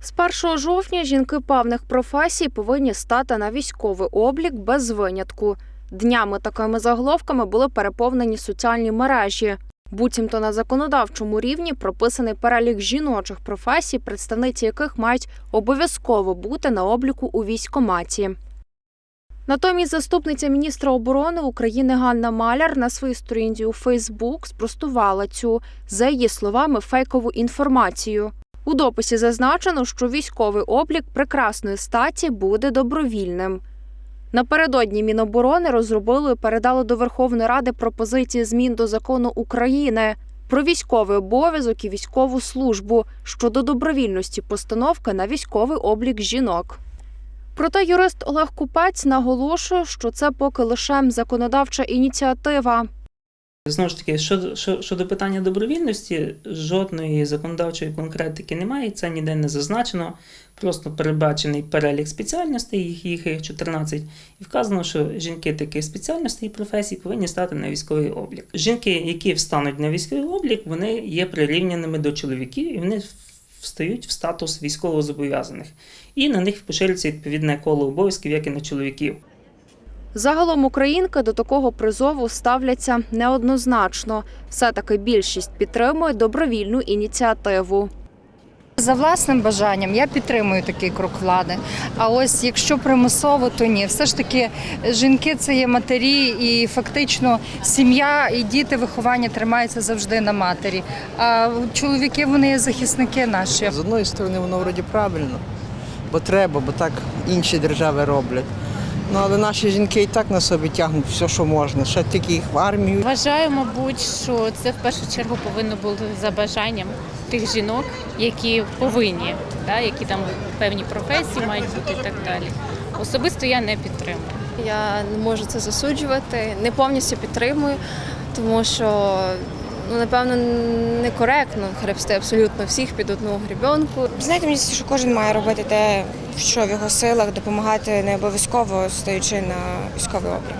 З 1 жовтня жінки певних професій повинні стати на військовий облік без винятку. Днями такими заголовками були переповнені соціальні мережі. Буцімто на законодавчому рівні прописаний перелік жіночих професій, представниці яких мають обов'язково бути на обліку у військкоматі. Натомість заступниця міністра оборони України Ганна Маляр на своїй сторінці у Фейсбук спростувала цю, за її словами, фейкову інформацію. У дописі зазначено, що військовий облік прекрасної статі буде добровільним. Напередодні Міноборони розробили і передали до Верховної Ради пропозиції змін до закону України про військовий обов'язок і військову службу щодо добровільності постановки на військовий облік жінок. Проте юрист Олег Купець наголошує, що це поки лише законодавча ініціатива. Знову ж таки, щодо, щодо питання добровільності, жодної законодавчої конкретики немає, це ніде не зазначено. Просто передбачений перелік спеціальностей, їх, їх 14, і вказано, що жінки таких спеціальностей і професій повинні стати на військовий облік. Жінки, які встануть на військовий облік, вони є прирівняними до чоловіків, і вони встають в статус військовозобов'язаних. І на них поширюється відповідне коло обов'язків, як і на чоловіків. Загалом українки до такого призову ставляться неоднозначно. Все таки більшість підтримує добровільну ініціативу. За власним бажанням я підтримую такий крок влади. А ось якщо примусово, то ні. Все ж таки жінки це є матері, і фактично сім'я і діти виховання тримаються завжди на матері. А чоловіки вони є захисники наші. З одної сторони, воно вроді правильно, бо треба, бо так інші держави роблять. Ну але наші жінки і так на собі тягнуть все, що можна. Ще тільки їх в армію. Вважаю, мабуть, що це в першу чергу повинно бути за бажанням тих жінок, які повинні, да, які там певні професії мають бути і так далі. Особисто я не підтримую. Я не можу це засуджувати, не повністю підтримую, тому що ну напевно некоректно хребсти абсолютно всіх під одну гребенку. Знаєте, мені здається, що кожен має робити те, що в його силах, допомагати не обов'язково стоячи на військовий облік.